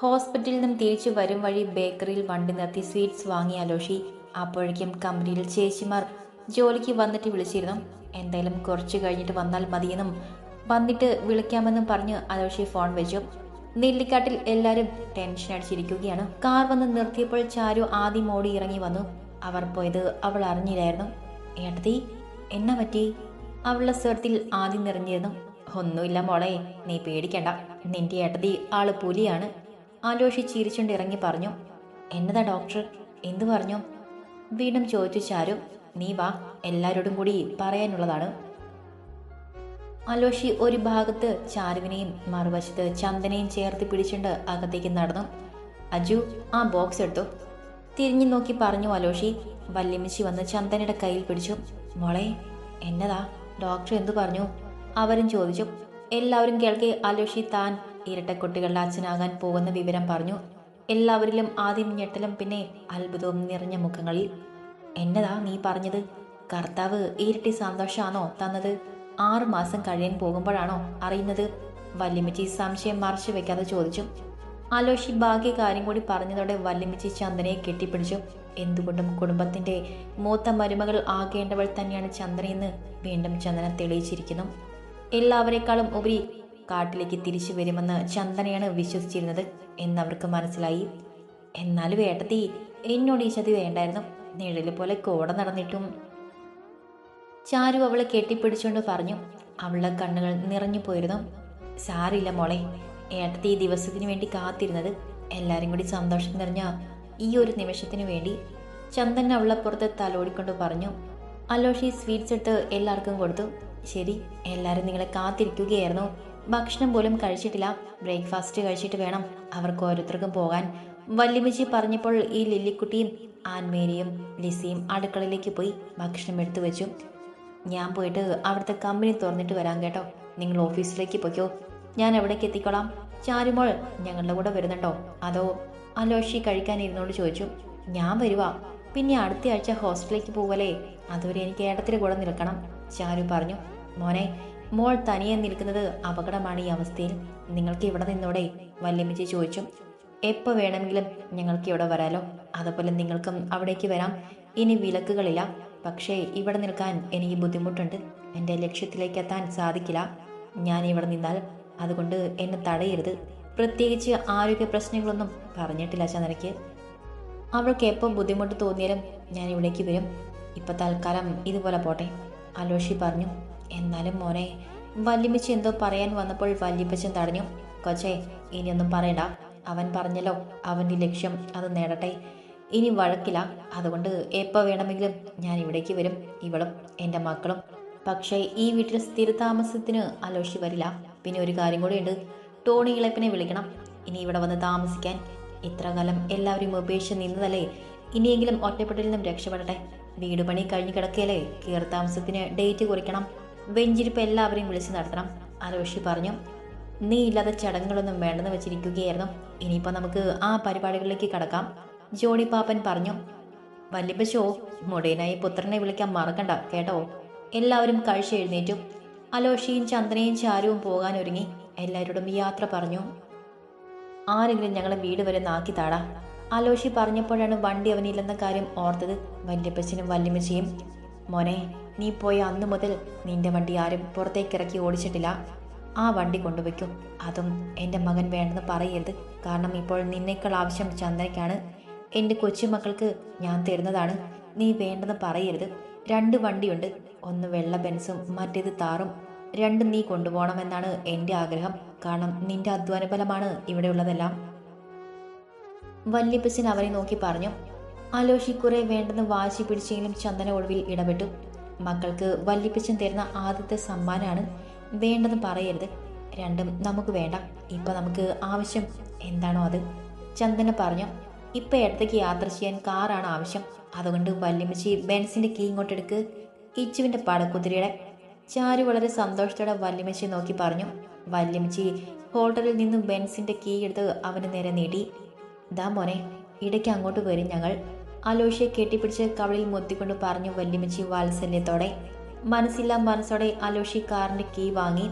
ഹോസ്പിറ്റലിൽ നിന്നും തിരിച്ചു വരും വഴി ബേക്കറിയിൽ വണ്ടി നിർത്തി സ്വീറ്റ്സ് വാങ്ങി അലോഷി അപ്പോഴേക്കും കമ്പനിയിൽ ചേച്ചിമാർ ജോലിക്ക് വന്നിട്ട് വിളിച്ചിരുന്നു. എന്തായാലും കുറച്ച് കഴിഞ്ഞിട്ട് വന്നാൽ മതിയെന്നും വന്നിട്ട് വിളിക്കാമെന്നും പറഞ്ഞ് അലോഷി ഫോൺ വെച്ചു. നെല്ലിക്കാട്ടിൽ എല്ലാവരും ടെൻഷൻ അടിച്ചിരിക്കുകയാണ്. കാർ വന്ന് നിർത്തിയപ്പോൾ ചാരു ആദ്യം ഓടി ഇറങ്ങി വന്നു. അവർ പോയത് അവൾ അറിഞ്ഞില്ലായിരുന്നു. ഏട്ടത്തി എന്നാ പറ്റി? അവളുടെ സ്വരത്തിൽ ആദ്യം നിറഞ്ഞിരുന്നു. ഒന്നുമില്ല മോളെ നീ പേടിക്കണ്ട. നിന്റെ ഏട്ടതി ആൾ പുലിയാണ്. ആലോഷി ചിരിച്ചുകൊണ്ട് ഇറങ്ങി പറഞ്ഞു എന്നതാ ഡോക്ടർ? എന്തു പറഞ്ഞു? വീണ്ടും ചോദിച്ചു ചാരു നീ വാ എല്ലാവരോടും കൂടി പറയാനുള്ളതാണ്. അലോഷി ഒരു ഭാഗത്ത് ചാരുവിനെയും മറുവശത്ത് ചന്ദനയും ചേർത്ത് പിടിച്ചുകൊണ്ട് അകത്തേക്ക് നടന്നു. അജു ആ ബോക്സ് എടുത്തു. തിരിഞ്ഞു നോക്കി പറഞ്ഞു അലോഷി വല്യമിച്ചി വന്ന് ചന്ദനയുടെ കയ്യിൽ പിടിച്ചു. മോളെ എന്നതാ? ഡോക്ടർ എന്തു പറഞ്ഞു? അവരും ചോദിച്ചു. എല്ലാവരും കേൾക്കെ അലോഷി താൻ ഇരട്ടക്കുട്ടികളുടെ അച്ഛനാകാൻ പോകുന്ന വിവരം പറഞ്ഞു. എല്ലാവരിലും ആദ്യം ഞെട്ടലും പിന്നെ അത്ഭുതവും നിറഞ്ഞ മുഖങ്ങളിൽ. എന്നതാ നീ പറഞ്ഞത്? കർത്താവ് ഇരട്ടി സന്തോഷമാണോ തന്നത്? ആറുമാസം കഴിയാൻ പോകുമ്പോഴാണോ അറിയുന്നത്? വല്യമ്മച്ചി സംശയം മറച്ചു വെക്കാതെ ചോദിച്ചു. ആലോഷി ബാക്കി കാര്യം കൂടി പറഞ്ഞതോടെ വല്യമ്മച്ചി ചന്ദനയെ കെട്ടിപ്പിടിച്ചു. എന്തുകൊണ്ടും കുടുംബത്തിന്റെ മൂത്ത മരുമകൾ ആകേണ്ടവൾ തന്നെയാണ് ചന്ദനയെന്ന് വീണ്ടും ചന്ദന തെളിയിച്ചിരിക്കുന്നു. എല്ലാവരെക്കാളും ഉപരി കാട്ടിലേക്ക് തിരിച്ചു വരുമെന്ന് ചന്ദനയാണ് വിശ്വസിച്ചിരുന്നത് എന്നവർക്ക് മനസ്സിലായി. എന്നാലും വേട്ടത്തി എന്നോട് ഈ ചതി വേണ്ടായിരുന്നു. നിഴൽ പോലെ കോട നടന്നിട്ടും. ചാരു അവളെ കെട്ടിപ്പിടിച്ചുകൊണ്ട് പറഞ്ഞു അവളുടെ കണ്ണുകൾ നിറഞ്ഞു പോയിരുന്നു. സാറില്ല മോളെ ഏട്ടത്തി ഈ ദിവസത്തിന് വേണ്ടി കാത്തിരുന്നത്. എല്ലാവരും കൂടി സന്തോഷം നിറഞ്ഞ ഈ ഒരു നിമിഷത്തിന് വേണ്ടി ചന്ദൻ അവളെ പുറത്ത് തലോടിക്കൊണ്ട് പറഞ്ഞു അലോഷി സ്വീറ്റ്സ് എടുത്ത് എല്ലാവർക്കും കൊടുത്തു. ശരി എല്ലാവരും നിങ്ങളെ കാത്തിരിക്കുകയായിരുന്നു. ഭക്ഷണം പോലും കഴിച്ചിട്ടില്ല. ബ്രേക്ക്ഫാസ്റ്റ് കഴിച്ചിട്ട് വേണം അവർക്ക് ഓരോരുത്തർക്കും പോകാൻ. വല്യമ്മച്ചി പറഞ്ഞപ്പോൾ ഈ ലില്ലിക്കുട്ടിയും ആൻമേരിയും ലിസിയും അടുക്കളയിലേക്ക് പോയി ഭക്ഷണം എടുത്തു വെച്ചു. ഞാൻ പോയിട്ട് അവിടുത്തെ കമ്പനി തുറന്നിട്ട് വരാം കേട്ടോ. നിങ്ങൾ ഓഫീസിലേക്ക് പോയിക്കോ. ഞാൻ എവിടേക്ക് എത്തിക്കോളാം. ചാരുമോൾ ഞങ്ങളുടെ കൂടെ വരുന്നുണ്ടോ? അതോ അലോഷി കഴിക്കാൻ ഇരുന്നോട് ചോദിച്ചു. ഞാൻ വരുവാ. പിന്നെ അടുത്ത ആഴ്ച ഹോസ്റ്റലിലേക്ക് പോവല്ലേ? അതുവരെ എനിക്ക് ഏട്ടത്തിന്റെ കൂടെ നിൽക്കണം. ചാരു പറഞ്ഞു. മോനെ മോൾ തനിയെ നിൽക്കുന്നത് അപകടമാണ് ഈ അവസ്ഥയിൽ. നിങ്ങൾക്ക് ഇവിടെ നിന്നോടെ വല്യമ്മച്ചി ചോദിച്ചു. എപ്പോൾ വേണമെങ്കിലും ഞങ്ങൾക്ക് ഇവിടെ വരാലോ. അതുപോലെ നിങ്ങൾക്കും അവിടേക്ക് വരാം. ഇനി വിലക്കുകളില്ല. പക്ഷേ ഇവിടെ നിൽക്കാൻ എനിക്ക് ബുദ്ധിമുട്ടുണ്ട്. എന്റെ ലക്ഷ്യത്തിലേക്ക് എത്താൻ സാധിക്കില്ല. ഞാൻ ഇവിടെ നിന്നാൽ അതുകൊണ്ട് എന്നെ തടയരുത്. പ്രത്യേകിച്ച് ആരോഗ്യ പ്രശ്നങ്ങളൊന്നും പറഞ്ഞിട്ടില്ല ചന്ദ്രയ്ക്ക് അവൾക്ക് എപ്പോൾ ബുദ്ധിമുട്ട് തോന്നിയാലും ഞാൻ ഇവിടേക്ക് വരും. ഇപ്പം തൽക്കാലം ഇതുപോലെ പോട്ടെ അലോഷി പറഞ്ഞു. എന്നാലും മോനെ വല്യമ്മച്ചി എന്തോ പറയാൻ വന്നപ്പോൾ വല്യപ്പച്ചൻ തടഞ്ഞു. കൊച്ചേ ഇനിയൊന്നും പറയണ്ട. അവൻ പറഞ്ഞല്ലോ അവന്റെ ലക്ഷ്യം അത് നേടട്ടെ. ഇനി വഴക്കില്ല. അതുകൊണ്ട് എപ്പോൾ വേണമെങ്കിലും ഞാൻ ഇവിടേക്ക് വരും. ഇവളും എന്റെ മക്കളും. പക്ഷേ ഈ വീട്ടിൽ സ്ഥിരതാമസത്തിന് അലോഷി വരില്ല. പിന്നെ ഒരു കാര്യം കൂടി ഉണ്ട് ടോണി ഇളപ്പിനെ വിളിക്കണം. ഇനി ഇവിടെ വന്ന് താമസിക്കാൻ. ഇത്ര കാലം എല്ലാവരും ഉപേക്ഷിച്ച് നിന്നതല്ലേ? ഇനിയെങ്കിലും ഒറ്റപ്പെട്ടിൽ നിന്നും രക്ഷപ്പെടട്ടെ. വീട് പണി കഴിഞ്ഞ് കിടക്കയല്ലേ? കയറി താമസത്തിന് ഡേറ്റ് കുറിക്കണം. വെഞ്ചിരിപ്പ് എല്ലാവരെയും വിളിച്ച് നടത്തണം. അലോഷി പറഞ്ഞു നീ ഇല്ലാതെ ചടങ്ങുകളൊന്നും വേണ്ടെന്ന് വെച്ചിരിക്കുകയായിരുന്നു. ഇനിയിപ്പോൾ നമുക്ക് ആ പരിപാടികളിലേക്ക് കടക്കാം. ജോണി പാപ്പൻ പറഞ്ഞു വല്യപ്പശോ മുടയനായി പുത്രനെ വിളിക്കാൻ മറക്കണ്ട കേട്ടോ? എല്ലാവരും കഴിച്ച് എഴുന്നേറ്റു. അലോഷിയും ചന്ദനയും ചാരുവും പോകാൻ ഒരുങ്ങി എല്ലാവരോടും യാത്ര പറഞ്ഞു ആരെങ്കിലും ഞങ്ങളെ വീട് വരെ നാക്കി താടാ. അലോഷി പറഞ്ഞപ്പോഴാണ് വണ്ടി അവനില്ലെന്ന കാര്യം ഓർത്തത് വല്യപ്പച്ചനും വല്യമ്മച്ചയും. മോനെ നീ പോയ അന്ന് മുതൽ നിന്റെ വണ്ടി ആരും പുറത്തേക്ക് ഇറക്കി ഓടിച്ചിട്ടില്ല. ആ വണ്ടി കൊണ്ടുവയ്ക്കും. അതും എന്റെ മകൻ വേണ്ടെന്ന് പറയരുത്. കാരണം ഇപ്പോൾ നിന്നേക്കാൾ ആവശ്യം ചന്ദനയ്ക്കാണ് എന്റെ കൊച്ചുമക്കൾക്ക് ഞാൻ തരുന്നതാണ്. നീ വേണ്ടെന്ന് പറയരുത്. രണ്ട് വണ്ടിയുണ്ട്. ഒന്ന് വെള്ള ബെൻസും മറ്റേത് താറും. രണ്ടും നീ കൊണ്ടുപോകണമെന്നാണ് എന്റെ ആഗ്രഹം. കാരണം നിന്റെ അധ്വാനഫലമാണ് ഇവിടെയുള്ളതെല്ലാം. വല്യപ്പച്ചൻ അവരെ നോക്കി പറഞ്ഞു. ആലോഷി കുറെ വേണ്ടെന്ന് വാശി പിടിച്ചെങ്കിലും ചന്ദന ഒടുവിൽ ഇടപെട്ടു. മക്കൾക്ക് വല്യപ്പച്ചൻ തരുന്ന ആദ്യത്തെ സമ്മാനമാണ് വേണ്ടെന്ന് പറയരുത്. രണ്ടും നമുക്ക് വേണ്ട. ഇപ്പം നമുക്ക് ആവശ്യം. എന്താണോ അത്? ചന്ദന പറഞ്ഞു ഇപ്പം ഇടത്തേക്ക് യാത്ര ചെയ്യാൻ കാറാണ് ആവശ്യം. അതുകൊണ്ട് വല്യമ്മച്ചി ബെൻസിന്റെ കീ ഇങ്ങോട്ട് എടുക്ക്. ഇച്ചുവിന്റെ പടക്കുതിരയുടെ. ചാരു വളരെ സന്തോഷത്തോടെ വല്യമ്മച്ചി നോക്കി പറഞ്ഞു. വല്യമ്മച്ചി ഹോട്ടലിൽ നിന്നും ബെൻസിന്റെ കീ എടുത്ത് അവന് നേരെ നീട്ടി ദാ മോനെ ഇടയ്ക്ക് അങ്ങോട്ട് വരും ഞങ്ങൾ. അലോഷിയെ കെട്ടിപ്പിടിച്ച് കവളിൽ മുത്തിക്കൊണ്ട് പറഞ്ഞു വല്യമ്മച്ചി വാത്സല്യത്തോടെ. മനസ്സില്ലാ മനസ്സോടെ അലോഷി കാറിന്റെ കീ വാങ്ങി.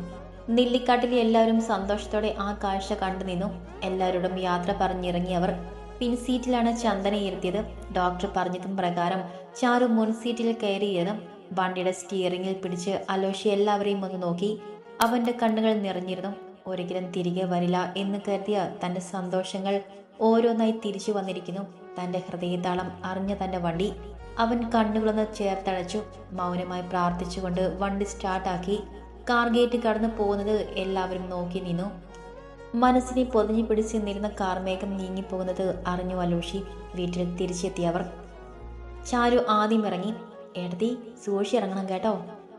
നെല്ലിക്കാട്ടിലെ എല്ലാവരും സന്തോഷത്തോടെ ആ കാഴ്ച കണ്ടു നിന്നു. എല്ലാവരോടും യാത്ര പറഞ്ഞിറങ്ങിയവർ. പിൻസീറ്റിലാണ് ചന്ദന ഇരുത്തിയത്. ഡോക്ടർ പറഞ്ഞതും പ്രകാരം ചാരു മുൻ സീറ്റിൽ കയറിയത്. വണ്ടിയുടെ സ്റ്റിയറിംഗിൽ പിടിച്ച് അലോഷി എല്ലാവരെയും ഒന്ന് നോക്കി. അവന്റെ കണ്ണുകൾ നിറഞ്ഞിരുന്നു. ഒരിക്കലും തിരികെ വരില്ല എന്ന് കരുതിയ തന്റെ സന്തോഷങ്ങൾ ഓരോന്നായി തിരിച്ചു വന്നിരിക്കുന്നു. തന്റെ ഹൃദയതാളം അറിഞ്ഞ തന്റെ വണ്ടി അവൻ കണ്ണുകളൊന്ന് ചേർത്തടച്ചു മൗനമായി പ്രാർത്ഥിച്ചുകൊണ്ട് വണ്ടി സ്റ്റാർട്ടാക്കി കാർ ഗേറ്റ് കടന്നു പോകുന്നത് എല്ലാവരും നോക്കി നിന്നു. മനസ്സിനെ പൊതിഞ്ഞു പിടിച്ച് നിന്നിരുന്ന കാർമേഘം നീങ്ങിപ്പോകുന്നത് അറിഞ്ഞു അലൂഷി വീട്ടിൽ തിരിച്ചെത്തിയവർ ചാരു ആദ്യം ഇറങ്ങി എടതി സൂക്ഷി ഇറങ്ങണം കേട്ടോ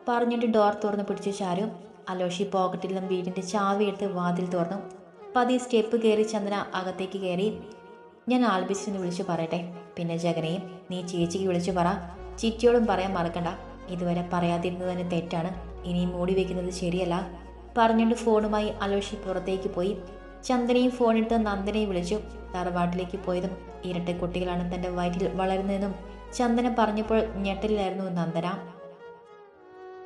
പറഞ്ഞിട്ട് ഡോർ തുറന്ന് പിടിച്ചു ചാരു. അലോഷി പോക്കറ്റിൽ നിന്നും വീടിന്റെ ചാവി എടുത്ത് വാതിൽ തുറന്നു. പതി സ്റ്റെപ്പ് കയറി ചന്ദന അകത്തേക്ക് കയറി. ഞാൻ ആൽബിസിനെ വിളിച്ചു പറയട്ടെ. പിന്നെ ജഗനെയും നീ ചേച്ചിക്ക് വിളിച്ചു പറ. ചിറ്റിയോടും പറയാൻ മറക്കണ്ട. ഇതുവരെ പറയാതിരുന്നത് തന്നെ തെറ്റാണ്. ഇനിയും മൂടി വെക്കുന്നത് ശരിയല്ല. പറഞ്ഞുകൊണ്ട് ഫോണുമായി അലോഷി പുറത്തേക്ക് പോയി. ചന്ദനയും ഫോണെടുത്ത് നന്ദനയും വിളിച്ചു. തറവാട്ടിലേക്ക് പോയതും ഇരട്ട കുട്ടികളാണ് തന്റെ വയറ്റിൽ വളരുന്നതെന്നും ചന്ദന പറഞ്ഞപ്പോൾ ഞെട്ടലിലായിരുന്നു നന്ദന.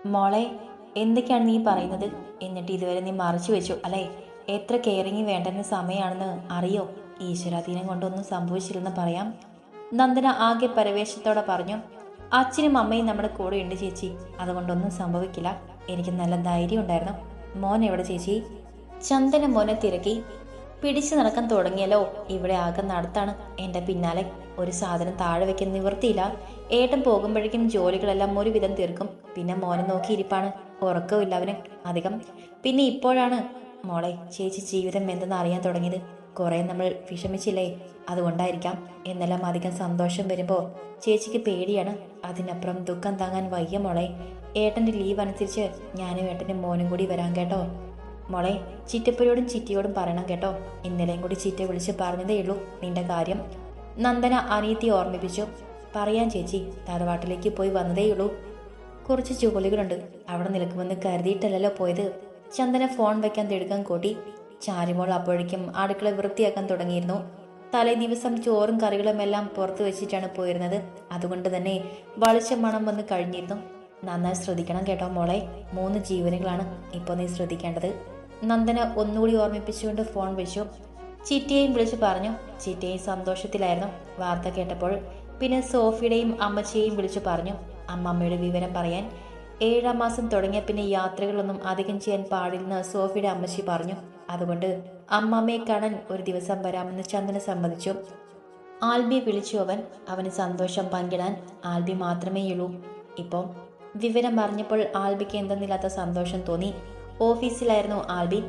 മോളെ എന്തൊക്കെയാണ് നീ പറയുന്നത്? എന്നിട്ട് ഇതുവരെ നീ മറച്ചു വെച്ചു അല്ലേ? എത്ര കെയറിങ് വേണ്ടെന്ന സമയമാണെന്ന് അറിയോ? ഈശ്വരാധീനം കൊണ്ടൊന്നും സംഭവിച്ചില്ലെന്ന് പറയാം. നന്ദന ആകെ പരവേശത്തോടെ പറഞ്ഞു അച്ഛനും അമ്മയും നമ്മുടെ കൂടെ ഉണ്ട് ചേച്ചി. അതുകൊണ്ടൊന്നും സംഭവിക്കില്ല. എനിക്ക് നല്ല ധൈര്യം ഉണ്ടായിരുന്നു. മോൻ എവിടെ ചേച്ചി? ചന്ദന മോനെ തിരക്കി. പിടിച്ചു നടക്കാൻ തുടങ്ങിയല്ലോ. ഇവിടെ ആകെ നടത്താണ്. എന്റെ പിന്നാലെ ഒരു സാധനം താഴെ വെക്കാൻ നിവൃത്തിയില്ല. ഏട്ടൻ പോകുമ്പോഴേക്കും ജോലികളെല്ലാം ഒരുവിധം തീർക്കും. പിന്നെ മോനെ നോക്കി ഇരിപ്പാണ്. ഉറക്കമില്ല അവന് അധികം. പിന്നെ ഇപ്പോഴാണ് മോളെ ചേച്ചി ജീവിതം എന്തെന്ന് അറിയാൻ തുടങ്ങിയത്. കുറേ നമ്മൾ വിഷമിച്ചില്ലേ? അതുകൊണ്ടായിരിക്കാം. എന്നെല്ലാം അധികം സന്തോഷം വരുമ്പോൾ ചേച്ചിക്ക് പേടിയാണ്. അതിനപ്പുറം ദുഃഖം താങ്ങാൻ വയ്യ മോളെ. ഏട്ടന്റെ ലീവ് അനുസരിച്ച് ഞാനും ഏട്ടനും മോനും കൂടി വരാൻ കേട്ടോ. മോളെ ചിറ്റപ്പുരയോടും ചിറ്റിയോടും പറയണം കേട്ടോ. ഇന്നലെയും കൂടി ചിറ്റ വിളിച്ച് പറഞ്ഞതേ ഉള്ളൂ. നിന്റെ കാര്യം നന്ദന അനിയത്തി ഓർമ്മിപ്പിച്ചു. പറയാൻ ചേച്ചി തറവാട്ടിലേക്ക് പോയി വന്നതേയുള്ളൂ കുറച്ച് ജോലികളുണ്ട്. അവിടെ നിൽക്കുമെന്ന് കരുതിയിട്ടല്ലല്ലോ പോയത്. ചന്ദന ഫോൺ വെക്കാൻ തിടുക്കം കൂട്ടി. ചാരിമോൾ അപ്പോഴേക്കും അടുക്കള വൃത്തിയാക്കാൻ തുടങ്ങിയിരുന്നു. തലേ ദിവസം ചോറും കറികളും എല്ലാം പുറത്തു വെച്ചിട്ടാണ് പോയിരുന്നത്. അതുകൊണ്ട് തന്നെ വളിച്ച മണം വന്ന് കഴിഞ്ഞിരുന്നു. നന്നായി ശ്രദ്ധിക്കണം കേട്ടോ മോളെ. മൂന്ന് ജീവനുകളാണ് ഇപ്പോൾ നീ ശ്രദ്ധിക്കേണ്ടത്. നന്ദന ഒന്നുകൂടി ഓർമ്മിപ്പിച്ചുകൊണ്ട് ഫോൺ വിളിച്ചു. ചിറ്റിയെയും വിളിച്ചു പറഞ്ഞു. ചിറ്റിയെയും സന്തോഷത്തിലായിരുന്നു വാർത്ത കേട്ടപ്പോൾ. പിന്നെ സോഫിയുടെയും അമ്മച്ചിയെയും വിളിച്ചു പറഞ്ഞു. അമ്മമ്മയുടെ വിവരം പറയാൻ ഏഴാം മാസം തുടങ്ങിയ പിന്നെ യാത്രകളൊന്നും അധികം ചെയ്യാൻ പാടില്ലെന്ന് സോഫിയുടെ അമ്മച്ചി പറഞ്ഞു. അതുകൊണ്ട് അമ്മമ്മയെ കാണാൻ ഒരു ദിവസം വരാമെന്ന് ചന്ദന സമ്മതിച്ചു. ആൽബി വിളിച്ചു അവൻ. അവന് സന്തോഷം പങ്കിടാൻ ആൽബി മാത്രമേയുള്ളൂ ഇപ്പോൾ വിവരം അറിഞ്ഞപ്പോൾ ആൽബിക്ക് എന്തെന്നില്ലാത്ത സന്തോഷം തോന്നി. ഓഫീസിലായിരുന്നു ആൽബി.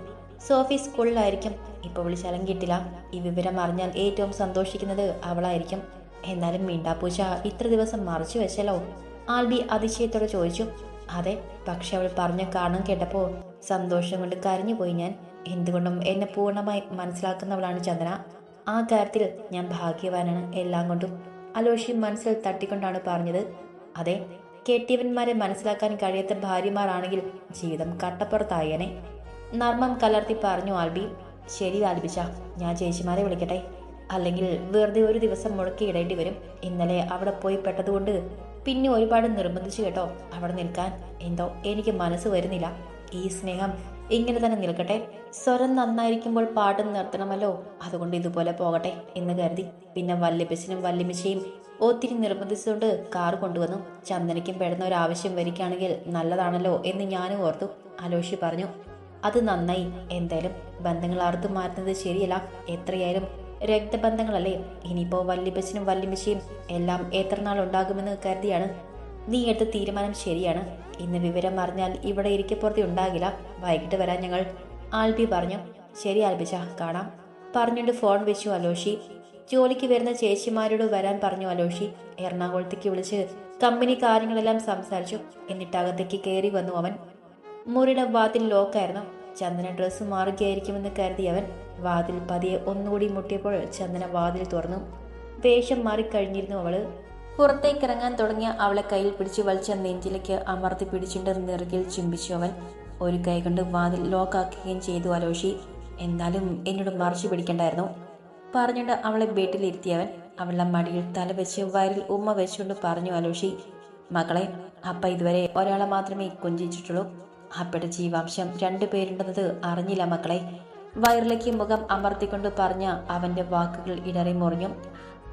സോഫി സ്കൂളിലായിരിക്കും. ഇപ്പോൾ വിളിച്ചാലും കിട്ടില്ല ഈ വിവരം അറിഞ്ഞാൽ ഏറ്റവും സന്തോഷിക്കുന്നത് അവളായിരിക്കും. എന്നാലും മിണ്ടാപ്പൂച്ച ഇത്ര ദിവസം മറച്ചു വെച്ചല്ലോ. ആൽബി അതിശയത്തോടെ ചോദിച്ചു. അതെ പക്ഷെ അവൾ പറഞ്ഞ കാരണം കേട്ടപ്പോൾ സന്തോഷം കൊണ്ട് കരഞ്ഞു പോയി ഞാൻ. എന്തുകൊണ്ടും എന്നെ പൂർണമായി മനസ്സിലാക്കുന്നവളാണ് ചന്ദന. ആ കാര്യത്തിൽ ഞാൻ ഭാഗ്യവാനാണ് എല്ലാം കൊണ്ടും. അലോഷി മനസ്സിൽ തട്ടിക്കൊണ്ടാണ് പറഞ്ഞത്. അതെ കെട്ടിയവന്മാരെ മനസ്സിലാക്കാൻ കഴിയാത്ത ഭാര്യമാരാണെങ്കിൽ ജീവിതം കട്ടപ്പുറത്തായേനെ. നർമ്മം കലർത്തി പറഞ്ഞു ആൽബി ശരി ആൽബിച്ച ഞാൻ ചേച്ചിമാരെ വിളിക്കട്ടെ. അല്ലെങ്കിൽ വെറുതെ ഒരു ദിവസം മുടക്കി ഇടേണ്ടി വരും. ഇന്നലെ അവിടെ പോയി പെട്ടതുകൊണ്ട് പിന്നെ ഒരുപാട് നിർബന്ധിച്ചു കേട്ടോ അവിടെ നിൽക്കാൻ. എന്തോ എനിക്ക് മനസ്സ് വരുന്നില്ല. ഈ സ്നേഹം ഇങ്ങനെ തന്നെ നിൽക്കട്ടെ. സ്വരം നന്നായിരിക്കുമ്പോൾ പാട്ട് നിർത്തണമല്ലോ. അതുകൊണ്ട് ഇതുപോലെ പോകട്ടെ എന്ന് കരുതി. പിന്നെ വല്യപ്പച്ചനും വല്യമ്മച്ചയും ഒത്തിരി നിർബന്ധിച്ചുകൊണ്ട് കാർ കൊണ്ടുവന്നു. ചന്ദനയ്ക്കും പെടുന്ന ഒരു ആവശ്യം വരികയാണെങ്കിൽ നല്ലതാണല്ലോ എന്ന് ഞാനും ഓർത്തു. അലോഷി പറഞ്ഞു അത് നന്നായി. എന്തായാലും ബന്ധങ്ങൾ അറുത്തു മാറ്റുന്നത് ശരിയല്ല. എത്രയായാലും രക്തബന്ധങ്ങളല്ലേ? ഇനിയിപ്പോ വല്യപ്പച്ചനും വല്യമ്മച്ചയും എല്ലാം എത്ര നാൾ ഉണ്ടാകുമെന്ന് കരുതിയാണ്. നീ എടുത്ത തീരുമാനം ശരിയാണ്. ഇന്ന് വിവരം അറിഞ്ഞാൽ ഇവിടെ ഇരിക്കപ്പുറത്തി ഉണ്ടാകില്ല. വൈകിട്ട് വരാൻ ഞങ്ങൾ ആൽബി പറഞ്ഞു. ശരി ആൽബിച്ച കാണാം. പറഞ്ഞുകൊണ്ട് ഫോൺ വെച്ചു അലോഷി. ജോലിക്ക് വരുന്ന ചേച്ചിമാരോട് വരാൻ പറഞ്ഞു അലോഷി. എറണാകുളത്തേക്ക് വിളിച്ച് കമ്പനി കാര്യങ്ങളെല്ലാം സംസാരിച്ചു. എന്നിട്ട് അകത്തേക്ക് കയറി വന്നു അവൻ. മുറിയുടെ വാതിൽ ലോക്കായിരുന്നു ചന്ദന ഡ്രസ്സ് മാറുകയായിരിക്കുമെന്ന് കരുതി അവൻ വാതിൽ പതിയെ ഒന്നുകൂടി മുട്ടിയപ്പോൾ ചന്ദന വാതിൽ തുറന്നു. വേഷം മാറിക്കഴിഞ്ഞിരുന്നു അവൾ. പുറത്തേക്ക് ഇറങ്ങാൻ തുടങ്ങിയ അവളെ കയ്യിൽ പിടിച്ച് വലിച്ച നെഞ്ചിലേക്ക് അമർത്തി പിടിച്ചിട്ട് നിറുകിൽ ചുംബിച്ചു അവൻ. ഒരു കൈ കൊണ്ട് വാതിൽ ലോക്കാക്കുകയും ചെയ്തു അലോഷി. എന്നാലും എന്നോട് മറിച്ചു പിടിക്കണ്ടായിരുന്നു. പറഞ്ഞുകൊണ്ട് അവളെ ബെഡിലിരുത്തിയവൻ അവളുടെ മടിയിൽ തല വെച്ച് വയറിൽ ഉമ്മ വെച്ചുകൊണ്ട് പറഞ്ഞു അലോഷി മകളെ അപ്പ ഇതുവരെ ഒരാളെ മാത്രമേ കൊഞ്ചിച്ചിട്ടുള്ളൂ. അപ്പയുടെ ജീവാംശം രണ്ടുപേരുണ്ടെന്നത് അറിഞ്ഞില്ല മക്കളെ. വയറിലേക്ക് മുഖം അമർത്തിക്കൊണ്ട് പറഞ്ഞ അവന്റെ വാക്കുകൾ ഇടറി മുറിഞ്ഞു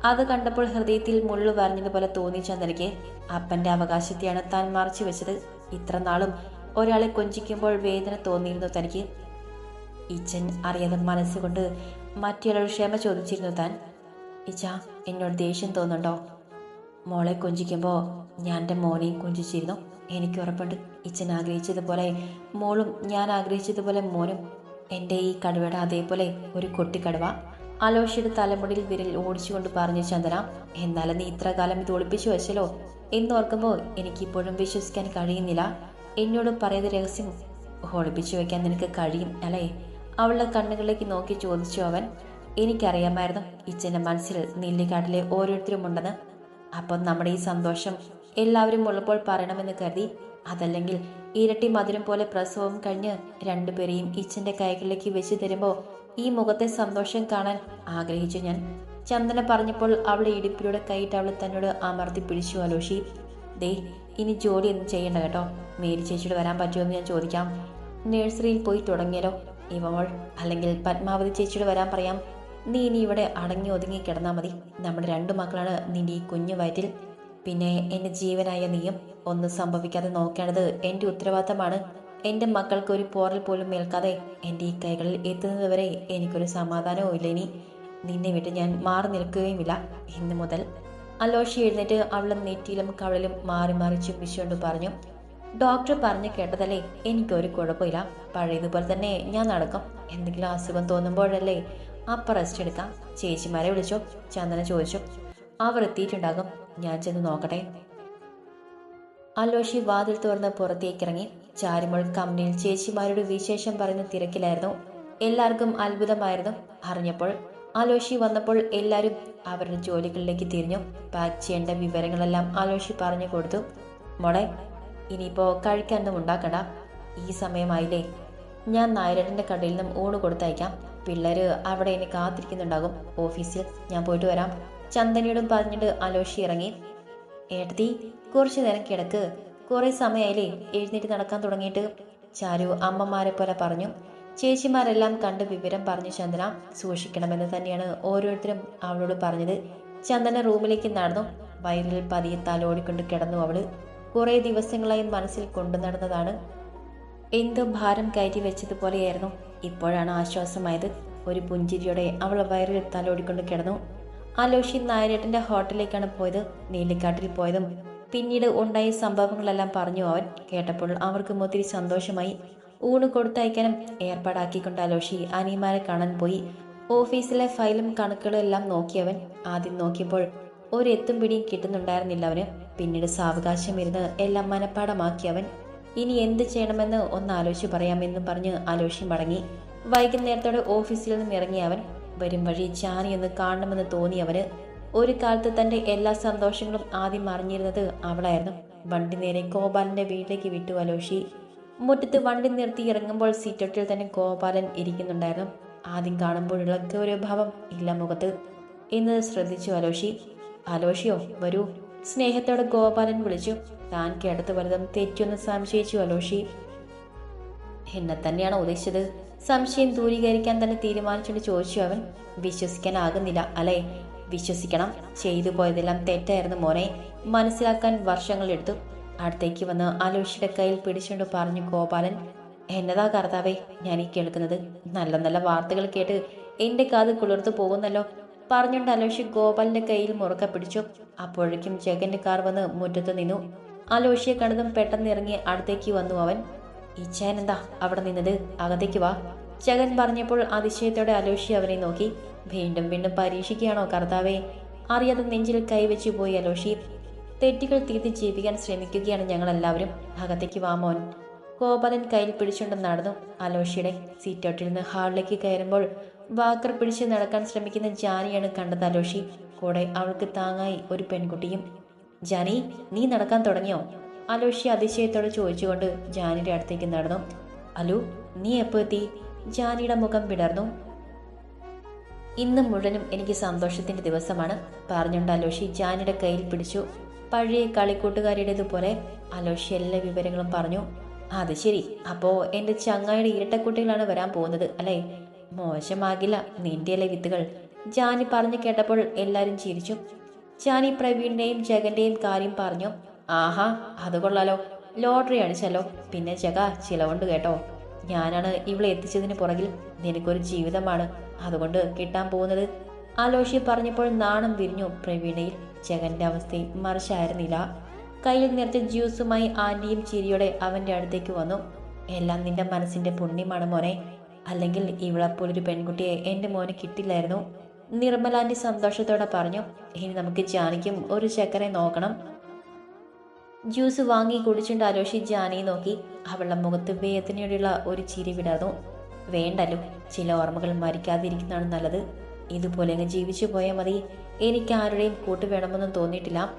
അത് കണ്ടപ്പോൾ ഹൃദയത്തിൽ മുള്ളു വരഞ്ഞതുപോലെ തോന്നി ചന്ദ്രയ്ക്ക് അപ്പന്റെ അവകാശത്തെയാണ് താൻ മറച്ചു വെച്ചത്. ഇത്ര നാളും ഒരാളെ കൊഞ്ചിക്കുമ്പോൾ വേദന തോന്നിയിരുന്നു തനിക്ക്. ഇച്ചൻ അറിയാതെ മനസ്സുകൊണ്ട് മറ്റൊരാൾ ക്ഷമ ചോദിച്ചിരുന്നു താൻ. ഇച്ച എന്നോട് ദേഷ്യം തോന്നുന്നുണ്ടോ? മോളെ കൊഞ്ചിക്കുമ്പോൾ ഞാൻ എന്റെ മോനെയും കൊഞ്ചിച്ചിരുന്നു. എനിക്ക് ഉറപ്പുണ്ട്. ഇച്ചൻ ആഗ്രഹിച്ചതുപോലെ മോളും ഞാൻ ആഗ്രഹിച്ചതുപോലെ മോനും എന്റെ ഈ കടുവയുടെ അതേപോലെ ഒരു കൊട്ടിക്കടുവ. അലോഷിയുടെ തലമുടിയിൽ വിരൽ ഓടിച്ചുകൊണ്ട് പറഞ്ഞു ചന്ദന എന്നാലും നീ ഇത്ര കാലം ഇത് ഒളിപ്പിച്ചു വെച്ചല്ലോ. എന്നോർക്കുമ്പോൾ എനിക്കിപ്പോഴും വിശ്വസിക്കാൻ കഴിയുന്നില്ല. എന്നോട് പറയാതെ രഹസ്യം ഒളിപ്പിച്ചു വെക്കാൻ നിനക്ക് കഴിയും അല്ലേ? അവളുടെ കണ്ണുകളിലേക്ക് നോക്കി ചോദിച്ചു അവൻ. എനിക്കറിയാമായിരുന്നു ഇച്ചന്റെ മനസ്സിൽ നെല്ലിക്കാട്ടിലെ ഓരോരുത്തരും ഉണ്ടെന്ന് അപ്പം നമ്മുടെ ഈ സന്തോഷം എല്ലാവരും ഉള്ളപ്പോൾ പറയണമെന്ന് കരുതി അതല്ലെങ്കിൽ ഇരട്ടി മധുരം പോലെ പ്രസവം കഴിഞ്ഞ് രണ്ടുപേരെയും ഇച്ഛന്റെ കൈകളിലേക്ക് വെച്ച് തരുമ്പോൾ ഈ മുഖത്തെ സന്തോഷം കാണാൻ ആഗ്രഹിച്ചു ഞാൻ. ചന്ദന പറഞ്ഞപ്പോൾ അവളെ ഇടുപ്പിലൂടെ കൈയിട്ട് അവൾ തന്നോട് അമർത്തി പിടിച്ചു അലോഷി ദേ ഇനി ജോലി ഒന്നും ചെയ്യണ്ട കേട്ടോ. മേരി ചേച്ചിയോട് വരാൻ പറ്റുമെന്ന് ഞാൻ ചോദിക്കാം. നഴ്സറിയിൽ പോയി തുടങ്ങിയാലോ? ഇവൾ അല്ലെങ്കിൽ പത്മാവതി ചേച്ചിയോട് വരാൻ പറയാം. നീ ഇനി ഇവിടെ അടങ്ങി ഒതുങ്ങി കിടന്നാൽ മതി. നമ്മുടെ രണ്ടു മക്കളാണ് നിന്റെ ഈ കുഞ്ഞു വയറ്റിൽ. പിന്നെ എന്റെ ജീവനായ നീയും ഒന്നും സംഭവിക്കാതെ നോക്കേണ്ടത് എന്റെ ഉത്തരവാദിത്തമാണ്. എന്റെ മക്കൾക്ക് ഒരു പോറൽ പോലും ഏൽക്കാതെ എന്റെ ഈ കൈകളിൽ എത്തുന്നതുവരെ എനിക്കൊരു സമാധാനവും ഇല്ല ഇനി. നിന്നെ വിട്ട് ഞാൻ മാറി നിൽക്കുകയുമില്ല. ഇന്ന് മുതൽ അലോഷി എഴുന്നേറ്റ് അവളുടെ നെറ്റിയിലും കവളിലും മാറി മാറി ചുംബിച്ചുകൊണ്ട് പറഞ്ഞു ഡോക്ടർ പറഞ്ഞു കേട്ടതല്ലേ? എനിക്കൊരു കുഴപ്പമില്ല. പഴയതുപോലെ തന്നെ ഞാൻ നടക്കും. എന്തെങ്കിലും അസുഖം തോന്നുമ്പോഴല്ലേ അപ്പം റെസ്റ്റ് എടുക്കാം. ചേച്ചിമാരെ വിളിച്ചോ. ചന്ദന ചോദിച്ചു അവർ എത്തിയിട്ടുണ്ടാകും. ഞാൻ ചെന്ന് നോക്കട്ടെ. അലോഷി വാതിൽ തുറന്ന് പുറത്തേക്കിറങ്ങി ചാരിമോൾ കമ്പനിയിൽ ചേച്ചിമാരുടെ വിശേഷം പറഞ്ഞ തിരക്കിലായിരുന്നു. എല്ലാവർക്കും അത്ഭുതമായിരുന്നു. അറിഞ്ഞപ്പോൾ അലോഷി വന്നപ്പോൾ എല്ലാവരും അവരുടെ ജോലികളിലേക്ക് തിരിഞ്ഞു. പാക്ക് ചെയ്യേണ്ട വിവരങ്ങളെല്ലാം അലോഷി പറഞ്ഞു കൊടുത്തു. മോളെ ഇനിയിപ്പോൾ കഴിക്കാനൊന്നും ഉണ്ടാക്കണ്ട. ഈ സമയമായില്ലേ. ഞാൻ നായരട്ടന്റെ കടയിൽ നിന്നും ഊണ് കൊടുത്തയക്കാം. പിള്ളേര് അവിടെ എന്നെ കാത്തിരിക്കുന്നുണ്ടാകും. ഓഫീസിൽ ഞാൻ പോയിട്ട് വരാം. ചന്ദനയോടും പറഞ്ഞിട്ട് അലോഷി ഇറങ്ങി. ഏട്ടത്തി കുറച്ചു നേരം കിടക്ക്. കുറേ സമയമായില്ലേ എഴുന്നേറ്റ് നടക്കാൻ തുടങ്ങിയിട്ട്. ചാരു അമ്മമാരെ പോലെ പറഞ്ഞു. ചേച്ചിമാരെല്ലാം കണ്ട് വിവരം പറഞ്ഞു ചന്ദന. സൂക്ഷിക്കണമെന്ന് തന്നെയാണ് ഓരോരുത്തരും അവളോട് പറഞ്ഞത്. ചന്ദന റൂമിലേക്ക് നടന്നു. വയറിൽ പതിയെ തലോടിക്കൊണ്ട് കിടന്നു അവൾ. കുറേ ദിവസങ്ങളായി മനസ്സിൽ കൊണ്ടു നടന്നതാണ്. എന്തോ ഭാരം കയറ്റി വെച്ചതുപോലെയായിരുന്നു. ഇപ്പോഴാണ് ആശ്വാസമായത്. ഒരു പുഞ്ചിരിയോടെ അവൾ വയറിൽ തലോടിക്കൊണ്ട് കിടന്നു. ആലോഷി നായരേട്ടന്റെ ഹോട്ടലിലേക്കാണ് പോയത് നീലിക്കാട്ടിൽ പോയതും. പിന്നീട് ഉണ്ടായ സംഭവങ്ങളെല്ലാം പറഞ്ഞു അവൻ. കേട്ടപ്പോൾ അവർക്കും ഒത്തിരി സന്തോഷമായി. ഊണ് കൊടുത്തയക്കാനും ഏർപ്പാടാക്കിക്കൊണ്ട് അലോഷി അനിയന്മാരെ കാണാൻ പോയി. ഓഫീസിലെ ഫയലും കണക്കുകളും എല്ലാം നോക്കിയവൻ ആദ്യം നോക്കിയപ്പോൾ ഒരെത്തും പിടിയും കിട്ടുന്നുണ്ടായിരുന്നില്ല അവന്. പിന്നീട് സാവകാശം ഇരുന്ന് എല്ലാം മനഃപ്പാടമാക്കിയവൻ ഇനി എന്ത് ചെയ്യണമെന്ന് ഒന്ന് ആലോചിച്ച് പറയാമെന്നും പറഞ്ഞ് ആലോചിച്ച് മടങ്ങി. വൈകുന്നേരത്തോടെ ഓഫീസിൽ നിന്നും ഇറങ്ങിയ അവൻ വരും വഴി ചാനിയൊന്ന് കാണണമെന്ന് തോന്നി ഒരു കാലത്ത് തന്റെ എല്ലാ സന്തോഷങ്ങളും ആദ്യം അറിഞ്ഞിരുന്നത് അവളായിരുന്നു. വണ്ടി നേരെ ഗോപാലന്റെ വീട്ടിലേക്ക് വിട്ടു അലോഷി. മുറ്റത്ത് വണ്ടി നിർത്തി ഇറങ്ങുമ്പോൾ സീറ്റൊട്ടിൽ തന്നെ ഗോപാലൻ ഇരിക്കുന്നുണ്ടായിരുന്നു. ആദ്യം കാണുമ്പോഴുള്ള ഗൗരവഭാവം ഇല്ല മുഖത്ത്. എന്ന് ശ്രദ്ധിച്ചു അലോഷി. അലോഷിയോ വരൂ. സ്നേഹത്തോടെ ഗോപാലൻ വിളിച്ചു. താൻ കേട്ടത് വലുതും തെറ്റൊന്ന് സംശയിച്ചു അലോഷി. എന്നെ തന്നെയാണ് ഉദ്ദേശിച്ചത്. സംശയം ദൂരീകരിക്കാൻ തന്നെ തീരുമാനിച്ചുകൊണ്ട് ചോദിച്ചു അവൻ. വിശ്വസിക്കാനാകുന്നില്ല അല്ലേ? വിശ്വസിക്കണം. ചെയ്തു പോയതെല്ലാം തെറ്റായിരുന്നു മോനെ. മനസ്സിലാക്കാൻ വർഷങ്ങളെടുത്തു അടുത്തേക്ക് വന്ന് അലോഷിയുടെ കയ്യിൽ പിടിച്ചുകൊണ്ട് പറഞ്ഞു ഗോപാലൻ എന്നതാ കർത്താവേ ഞാൻ ഈ കേൾക്കുന്നത്? നല്ല നല്ല വാർത്തകൾ കേട്ട് എന്റെ കാത് കുളിർത്തു പോകുന്നല്ലോ. പറഞ്ഞുകൊണ്ട് അലോഷി ഗോപാലിന്റെ കയ്യിൽ മുറുക്ക പിടിച്ചു. അപ്പോഴേക്കും ജഗന്റെ കാർ വന്ന് മുറ്റത്ത് നിന്നു. അലോഷിയെ കണ്ടതും പെട്ടെന്ന് ഇറങ്ങി അടുത്തേക്ക് വന്നു അവൻ. ഇച്ഛാൻ എന്താ അവിടെ നിന്നത്? അകത്തേക്ക് വാ. ജഗൻ പറഞ്ഞപ്പോൾ അതിശയത്തോടെ അലോഷി അവനെ നോക്കി. വീണ്ടും വീണ്ടും പരീക്ഷിക്കുകയാണോ കർത്താവേ? അറിയാതെ നെഞ്ചിൽ കൈവച്ചു പോയി അലോഷി. തെറ്റുകൾ തിരുത്തി ജീവിക്കാൻ ശ്രമിക്കുകയാണ് ഞങ്ങൾ എല്ലാവരും അകത്തേക്ക് വാ മോൻ. ഗോപാലൻ കയ്യിൽ പിടിച്ചുകൊണ്ട് നടന്നു. അലോഷിയുടെ സീറ്റോട്ടിൽ നിന്ന് ഹാളിലേക്ക് കയറുമ്പോൾ വാക്കർ പിടിച്ച് നടക്കാൻ ശ്രമിക്കുന്ന ജാനിയാണ് കണ്ടത് അലോഷി. കൂടെ അവൾക്ക് താങ്ങായി ഒരു പെൺകുട്ടിയും. ജാനി നീ നടക്കാൻ തുടങ്ങിയോ? അലോഷി അതിശയത്തോടെ ചോദിച്ചുകൊണ്ട് ജാനിയുടെ അടുത്തേക്ക് നടന്നു. അലു നീ എപ്പോ എത്തി? ജാനിയുടെ മുഖം വിടർന്നു ഇന്ന് മുഴുവനും എനിക്ക് സന്തോഷത്തിന്റെ ദിവസമാണ് പറഞ്ഞുകൊണ്ട് അലോഷി ജാനിയുടെ കയ്യിൽ പിടിച്ചു. പഴയ കളിക്കൂട്ടുകാരുടേതുപോലെ അലോഷി എല്ലാ വിവരങ്ങളും പറഞ്ഞു. അത് ശരി. അപ്പോ എന്റെ ചങ്ങായിയുടെ ഇരട്ടക്കുട്ടികളാണ് വരാൻ പോകുന്നത് അല്ലേ? മോശമാകില്ല നിന്റെയല്ലേ വിത്തുകൾ. ജാനി പറഞ്ഞു കേട്ടപ്പോൾ എല്ലാവരും ചിരിച്ചു. ജാനി പ്രവീണിന്റെയും ജഗന്റെയും കാര്യം പറഞ്ഞു. ആഹാ അത് കൊള്ളാലോ. ലോട്ടറി അടിച്ചല്ലോ. പിന്നെ ജഗ ചിലവുണ്ട് കേട്ടോ. ഞാനാണ് ഇവിടെ എത്തിച്ചതിന് പുറകിൽ നിനക്കൊരു ജീവിതമാണ്. അതുകൊണ്ട് കിട്ടാൻ പോകുന്നത്. ആലോഷി പറഞ്ഞപ്പോൾ നാണം വിരിഞ്ഞു പ്രവീണയിൽ. ചകന്റെ അവസ്ഥയിൽ മറിച്ചായിരുന്നില്ല. കയ്യിൽ നിറച്ച ജ്യൂസുമായി ആന്റിയും ചിരിയോടെ അവന്റെ അടുത്തേക്ക് വന്നു. എല്ലാം നിന്റെ മനസ്സിന്റെ പുണ്യമാണ് മോനെ. അല്ലെങ്കിൽ ഇവളെപ്പോലൊരു പെൺകുട്ടിയെ എന്റെ മോനെ കിട്ടില്ലായിരുന്നു. നിർമ്മലാന്റി സന്തോഷത്തോടെ പറഞ്ഞു ഇനി നമുക്ക് ജാനിക്കും ഒരു ചക്കരെ നോക്കണം. ജ്യൂസ് വാങ്ങി കുടിച്ചുകൊണ്ട് അലോഷി ജാനിയെ നോക്കി. അവളുടെ മുഖത്ത് വേദനയോടെയുള്ള ഒരു ചിരി വിടർന്നു. വേണ്ടല്ലോ ചില ഓർമ്മകൾ മരിക്കാതിരിക്കുന്നതാണ് നല്ലത്. ഇതുപോലെ അങ്ങ് ജീവിച്ചു പോയാൽ മതി. എനിക്ക് ആരുടെയും കൂട്ട് വേണമെന്നും തോന്നിയിട്ടില്ല.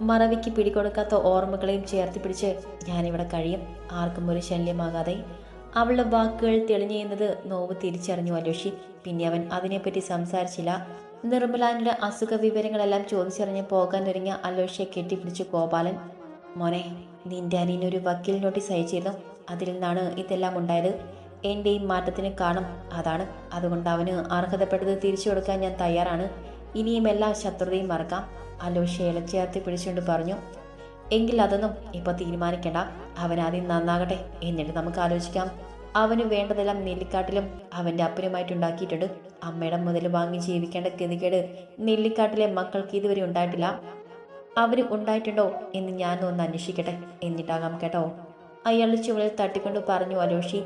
മറവിക്ക് പിടികൊടുക്കാത്ത ഓർമ്മകളെയും ചേർത്ത് പിടിച്ച് ഞാനിവിടെ കഴിയും. ആർക്കും ഒരു ശല്യമാകാതെ. അവളുടെ വാക്കുകൾ തെളിഞ്ഞു ചെയ്യുന്നത് നോവ് തിരിച്ചറിഞ്ഞു അലോഷി പിന്നെ അവൻ അതിനെപ്പറ്റി സംസാരിച്ചില്ല. നിർമ്മലാനിയുടെ അസുഖ വിവരങ്ങളെല്ലാം ചോദിച്ചറിഞ്ഞ് പോകാൻ ഒരുങ്ങിയ അലോഷിയെ കെട്ടിപ്പിടിച്ചു ഗോപാലൻ മോനെ നിന്റെ അനിയനൊരു വക്കീൽ നോട്ടീസ് അയച്ചിരുന്നു. അതിൽ നിന്നാണ് ഇതെല്ലാം ഉണ്ടായത്. എന്റെ ഈ മാറ്റത്തിന് കാണും അതാണ്. അതുകൊണ്ട് അവന് അർഹതപ്പെട്ടത് തിരിച്ചു കൊടുക്കാൻ ഞാൻ തയ്യാറാണ്. ഇനിയും എല്ലാ ശത്രുതയും മറക്കാം. അലോഷ ഇളച്ചേർത്തി പിടിച്ചുകൊണ്ട് പറഞ്ഞു എങ്കിൽ അതൊന്നും ഇപ്പൊ തീരുമാനിക്കണ്ട. അവൻ ആദ്യം നന്നാകട്ടെ എന്നിട്ട് നമുക്ക് ആലോചിക്കാം. അവന് വേണ്ടതെല്ലാം നെല്ലിക്കാട്ടിലും അവന്റെ അപ്പനുമായിട്ടുണ്ടാക്കിയിട്ടുണ്ട്. അമ്മയുടെ മുതൽ വാങ്ങി ജീവിക്കേണ്ട ഗതികേട് നെല്ലിക്കാട്ടിലെ മക്കൾക്ക് ഇതുവരെ ഉണ്ടായിട്ടില്ല. അവന് ഉണ്ടായിട്ടുണ്ടോ എന്ന് ഞാൻ ഒന്ന് അന്വേഷിക്കട്ടെ. എന്നിട്ടാകാം കേട്ടോ. അയാളുടെ ചുവളിൽ തട്ടിക്കൊണ്ട് പറഞ്ഞു അലോഷി.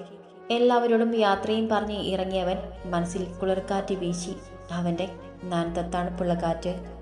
എല്ലാവരോടും യാത്രയും പറഞ്ഞ് ഇറങ്ങിയവൻ മനസ്സിൽ കുളിർക്കാറ്റ് വീശി. അവന്റെ നനത്ത തണുപ്പുള്ള കാറ്റ്